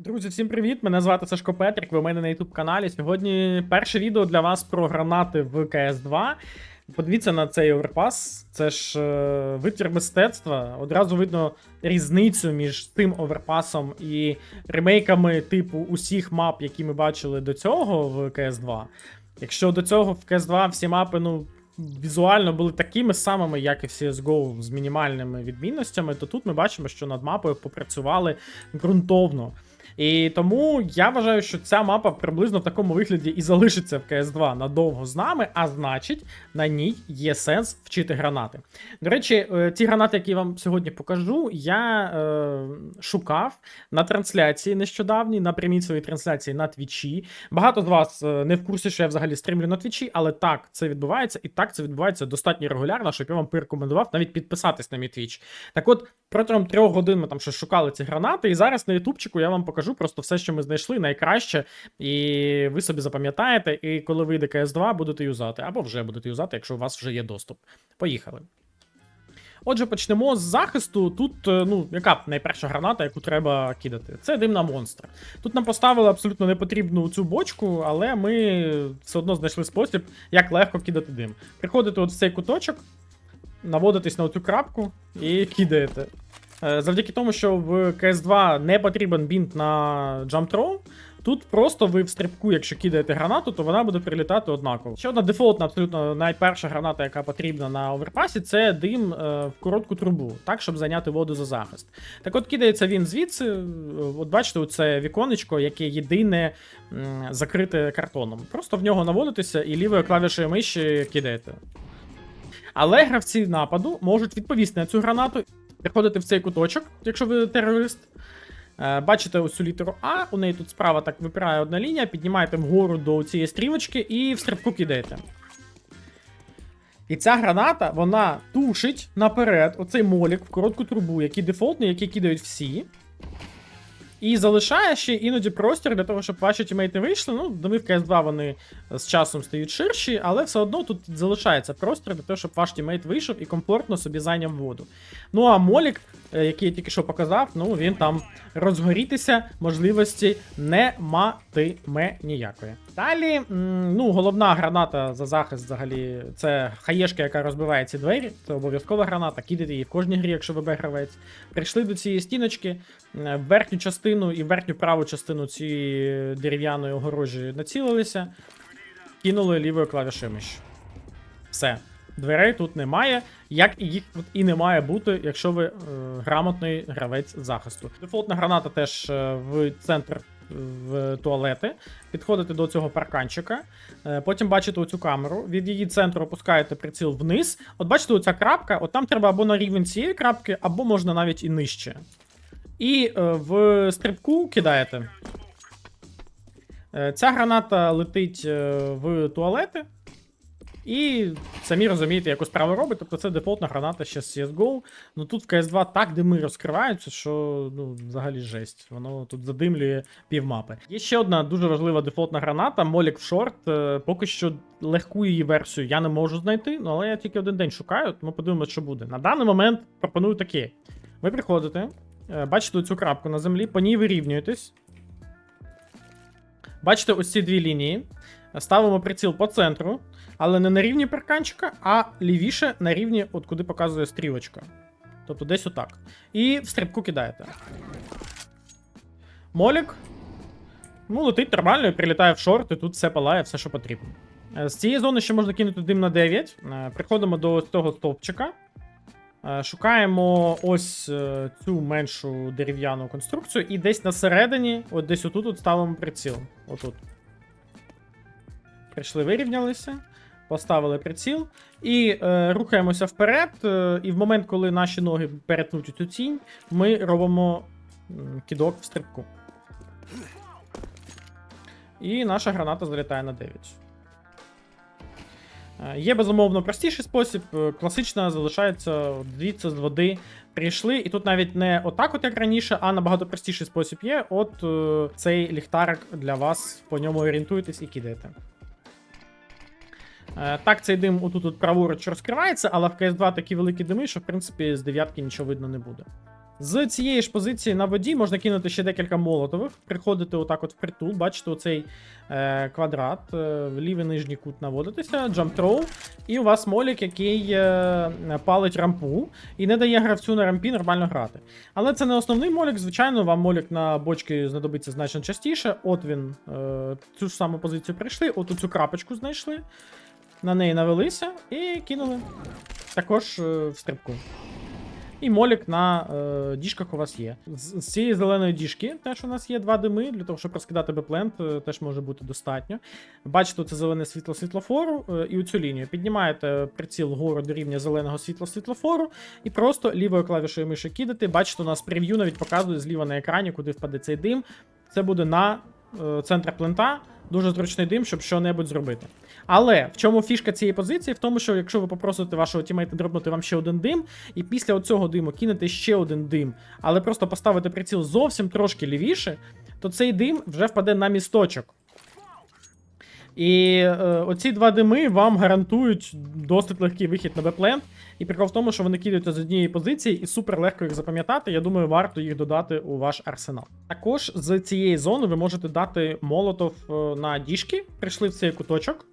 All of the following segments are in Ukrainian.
Друзі, всім привіт! Мене звати Сашко Петрик. Ви у мене на youtube каналі. Сьогодні перше відео для вас про гранати в cs 2 Подивіться на цей оверпас. Це ж е, витвір мистецтва. Одразу видно різницю між тим оверпасом і ремейками типу усіх мап, які ми бачили до цього в cs 2 Якщо до цього в cs 2 всі мапи, ну. Візуально були такими самими, як і в CSGO, з мінімальними відмінностями, то тут ми бачимо, що над мапою попрацювали ґрунтовно. І тому я вважаю, що ця мапа приблизно в такому вигляді і залишиться в cs 2 надовго з нами, а значить, на ній є сенс вчити гранати. До речі, е, ті гранати, які я вам сьогодні покажу, я е, шукав на трансляції нещодавній, на прямій своїй трансляції на Твічі. Багато з вас е, не в курсі, що я взагалі стрімлю на Твічі, але так це відбувається, і так це відбувається достатньо регулярно, щоб я вам порекомендував навіть підписатись на мій Твіч. Так от, протягом трьох годин ми там щось шукали ці гранати, і зараз на Ютубчику я вам покажу просто все, що ми знайшли, найкраще, і ви собі запам'ятаєте, і коли вийде CS2, будете юзати, або вже будете юзати, якщо у вас вже є доступ. Поїхали. Отже, почнемо з захисту. Тут, е, ну, яка найперша граната, яку треба кидати? Це димна монстра. Тут нам поставили абсолютно непотрібну цю бочку, але ми все одно знайшли спосіб, як легко кидати дим. Приходите от в цей куточок, наводитесь на цю крапку і кидаєте. Е, Завдяки тому, що в CS2 не потрібен бінт на Throw, Тут просто ви в стрибку, якщо кидаєте гранату, то вона буде прилітати однаково. Ще одна дефолтна, абсолютно найперша граната, яка потрібна на оверпасі, це дим е, в коротку трубу, так, щоб зайняти воду за захист. Так от кидається він звідси. е, От бачите, це віконечко, яке єдине закрите картоном. Просто в нього наводитеся і лівою клавішею миші кидаєте. Але гравці нападу можуть відповісти на цю гранату, приходити в цей куточок, якщо ви терорист. Е, Бачите ось цю літеру А, у неї тут справа так випирає одна лінія, піднімаєте вгору до цієї стрілочки і в стрибку кидаєте. І ця граната, вона тушить наперед оцей молік в коротку трубу, який дефолтний, який кидають всі. І залишає ще іноді простір для того, щоб ваші тімейти вийшли. Ну, доми в CS2 вони з часом стають ширші, але все одно тут залишається простір для того, щоб ваш тімейт вийшов і комфортно собі зайняв воду. Ну а Молік, е, який я тільки що показав, ну він там розгорітися можливості не матиме ніякої. Далі, ну, головна граната за захист взагалі це хаєшка, яка розбиває ці двері. Це обов'язкова граната, кидайте її в кожній грі, якщо ви гравець. Прийшли до цієї стіночки, е, верхню частину і верхню праву частину цієї дерев'яної огорожі націлилися, кинули лівою клавішою миші. Все. Дверей тут немає, як і їх тут і не має бути, якщо ви е, грамотний гравець захисту. Дефолтна граната теж е, в центр в туалети. Підходите до цього парканчика. е, Потім бачите оцю камеру. Від її центру опускаєте приціл вниз. От бачите, оця крапка, от там треба або на рівень цієї крапки, або можна навіть і нижче. І е, в стрибку кидаєте. Е, Ця граната летить в туалети. І самі розумієте, яку справу робить. Тобто це дефолтна граната ще з CSGO. Ну тут в CS2 так дими розкриваються, що ну, взагалі жесть. Воно тут задимлює півмапи. Є ще одна дуже важлива дефолтна граната, Молік в шорт. Е, Поки що легку її версію я не можу знайти, ну але я тільки один день шукаю, тому подивимося, що буде. На даний момент пропоную таке. Ви приходите, е, бачите цю крапку на землі, по ній вирівнюєтесь. Бачите ось ці дві лінії. Ставимо приціл по центру, але не на рівні парканчика, а лівіше на рівні, от куди показує стрілочка. Тобто десь отак. І в стрибку кидаєте. Молік. Ну, летить нормально прилітає в шорт, і тут все палає, все, що потрібно. Е, З цієї зони ще можна кинути дим на 9. Е, Приходимо до цього стовпчика. Е, Шукаємо ось цю меншу дерев'яну конструкцію, і десь на середині, от десь отут от ставимо приціл. Отут. Прийшли, вирівнялися, поставили приціл і е, рухаємося вперед. Е, і в момент, коли наші ноги перетнуть цю тінь, ми робимо м, кидок в стрибку. І наша граната залітає на 9. Е, Є безумовно простіший спосіб. е, Класична залишається дивіться з води. Прийшли, і тут навіть не отак, от як раніше, а набагато простіший спосіб є. От е, цей ліхтарик для вас, по ньому орієнтуєтесь і кидаєте. Е, Так, цей дим отут от праворуч розкривається, але в CS2 такі великі дими, що в принципі з дев'ятки нічого видно не буде. З цієї ж позиції на воді можна кинути ще декілька молотових, приходити отак от впритул, бачите оцей е, квадрат, е, в лівий нижній кут наводитися, throw, і у вас молік, який е, палить рампу і не дає гравцю на рампі нормально грати. Але це не основний молік, звичайно, вам молік на бочки знадобиться значно частіше. От він е, цю ж саму позицію прийшли, от цю крапочку знайшли, на неї навелися і кинули. Також е, в стрибку. І молік на е, діжках у вас є. З, з цієї зеленої діжки теж у нас є два дими, для того, щоб розкидати беплент, е, теж може бути достатньо. Бачите, це зелене світло світлофору е, і оцю лінію. Піднімаєте приціл вгору до рівня зеленого світла світлофору і просто лівою клавішою миші кидати. Бачите, у нас прев'ю навіть показує зліва на екрані, куди впаде цей дим. Це буде на центр плента. Дуже зручний дим, щоб що-небудь зробити. Але в чому фішка цієї позиції? В тому, що якщо ви попросите вашого тімейта дропнути вам ще один дим, і після оцього диму кинете ще один дим, але просто поставити приціл зовсім трошки лівіше, то цей дим вже впаде на місточок. І е, оці два дими вам гарантують досить легкий вихід на беплент. І прикол в тому, що вони кидаються з однієї позиції, і супер легко їх запам'ятати. Я думаю, варто їх додати у ваш арсенал. Також з цієї зони ви можете дати молотов е, на діжки, прийшли в цей куточок.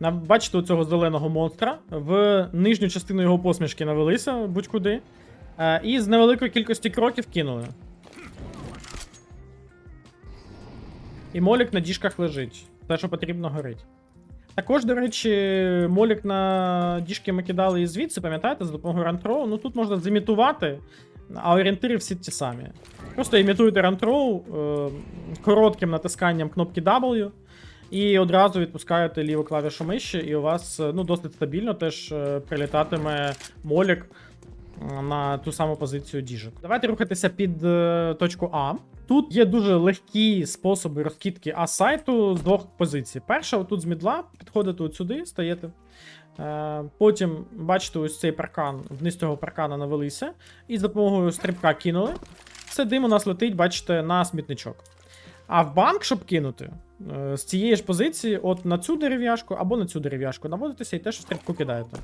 Бачите цього зеленого монстра. В нижню частину його посмішки навелися будь-куди. Е, І з невеликої кількості кроків кинули. І молік на діжках лежить. Те, що потрібно, горить. Також, до речі, молік на діжки ми кидали і звідси, пам'ятаєте, за допомогою рантроу. Ну тут можна зімітувати, а орієнтири всі ті самі. Просто імітуєте рантроу е, коротким натисканням кнопки W. І одразу відпускаєте ліву клавішу миші, і у вас е, ну, досить стабільно теж е, прилітатиме молік на ту саму позицію діжок. Давайте рухатися під е, точку А. Тут є дуже легкі способи розкидки А сайту з двох позицій. Перша, отут з мідла, підходите от сюди, стаєте. Е, Потім бачите ось цей паркан, вниз цього паркана навелися, і з допомогою стрибка кинули. Це дим у нас летить, бачите, на смітничок. А в банк, щоб кинути, е, з цієї ж позиції, от на цю дерев'яшку або на цю дерев'яшку наводитеся і теж в стрибку кидаєте.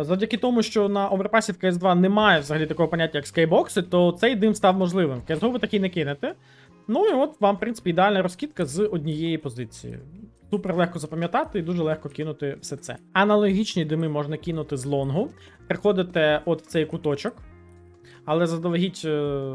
Завдяки тому, що на оверпасі в CS2 немає взагалі такого поняття, як скейбокси, то цей дим став можливим. В CSGO ви такий не кинете. Ну і от вам, в принципі, ідеальна розкидка з однієї позиції. Супер легко запам'ятати і дуже легко кинути все це. Аналогічні дими можна кинути з лонгу. Приходите от в цей куточок, але заздалегідь е,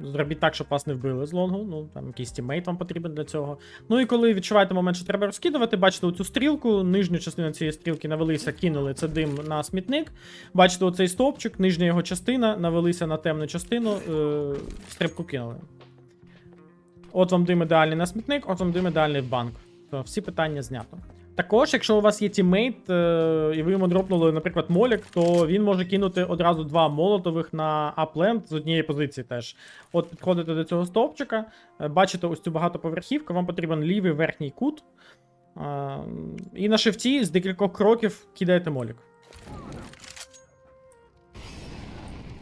зробіть так, щоб вас не вбили з лонгу. Ну, там якийсь тіммейт вам потрібен для цього. Ну і коли відчуваєте момент, що треба розкидувати, бачите оцю стрілку, нижню частину цієї стрілки навелися, кинули це дим на смітник. Бачите оцей стовпчик, нижня його частина, навелися на темну частину, е, стрибку кинули. От вам дим ідеальний на смітник, от вам дим ідеальний в банк. То всі питання знято. Також, якщо у вас є тіммейт, е, і ви йому дропнули, наприклад, молік, то він може кинути одразу два молотових на апленд з однієї позиції теж. От підходите до цього стовпчика, е, бачите ось цю багатоповерхівку, вам потрібен лівий верхній кут. Е, і на шифті з декількох кроків кидаєте молік.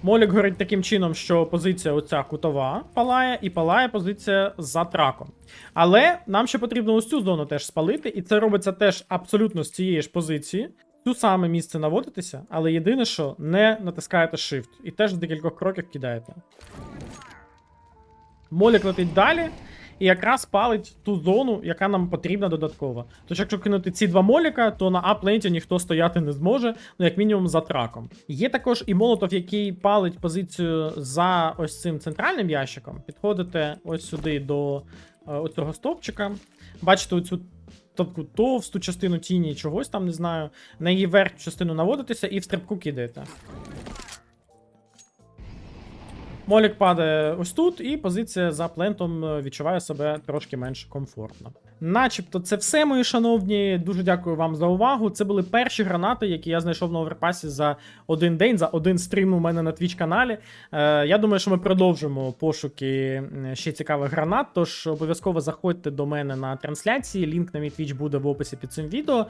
Молік горить таким чином, що позиція оця кутова палає, і палає позиція за траком. Але нам ще потрібно ось цю зону теж спалити, і це робиться теж абсолютно з цієї ж позиції. Ту саме місце наводитеся, але єдине, що не натискаєте Shift, і теж з декількох кроків кидаєте. Молік летить далі, і якраз палить ту зону, яка нам потрібна додатково. Тож, якщо кинути ці два моліка, то на апленті ніхто стояти не зможе, ну як мінімум за траком. Є також і молотов, який палить позицію за ось цим центральним ящиком. Підходите ось сюди до е, оцього стовпчика. Бачите оцю таку товсту частину тіні чогось там, не знаю. На її верхню частину наводитеся і в стрибку кидаєте. Молік падає ось тут, і позиція за плентом е, відчуває себе трошки менш комфортно. Начебто, це все, мої шановні. Дуже дякую вам за увагу. Це були перші гранати, які я знайшов на оверпасі за один день, за один стрім у мене на Twitch каналі. Е, я думаю, що ми продовжимо пошуки ще цікавих гранат. Тож обов'язково заходьте до мене на трансляції. Лінк на мій Twitch буде в описі під цим відео.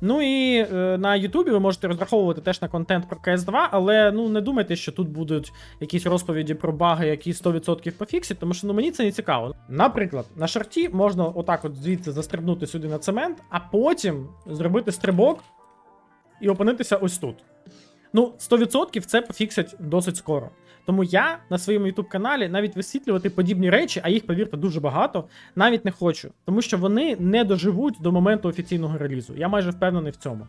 Ну і е, на Ютубі ви можете розраховувати теж на контент про CS2, але ну не думайте, що тут будуть якісь розповіді про баги, які 100% пофіксять, тому що ну мені це не цікаво. Наприклад, на шарті можна отак от звідси застрибнути сюди на цемент, а потім зробити стрибок і опинитися ось тут. Ну, 100% це пофіксять досить скоро. Тому я на своєму youtube каналі навіть висвітлювати подібні речі, а їх, повірте, дуже багато, навіть не хочу, тому що вони не доживуть до моменту офіційного релізу. Я майже впевнений в цьому.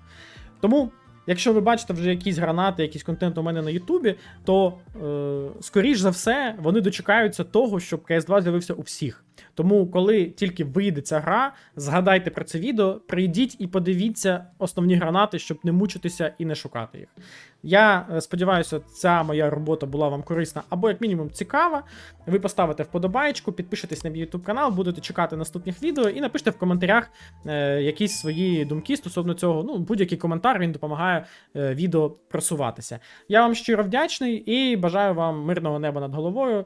Тому, якщо ви бачите вже якісь гранати, якийсь контент у мене на Ютубі, то е, скоріш за все вони дочекаються того, щоб CS2 з'явився у всіх. Тому, коли тільки вийде ця гра, згадайте про це відео, прийдіть і подивіться основні гранати, щоб не мучитися і не шукати їх. Я е, сподіваюся, ця моя робота була вам корисна або, як мінімум, цікава. Ви поставите вподобайку, підпишитесь на мій YouTube канал, будете чекати наступних відео і напишіть в коментарях е, якісь свої думки стосовно цього. Ну, будь-який коментар він допомагає е, відео просуватися. Я вам щиро вдячний і бажаю вам мирного неба над головою.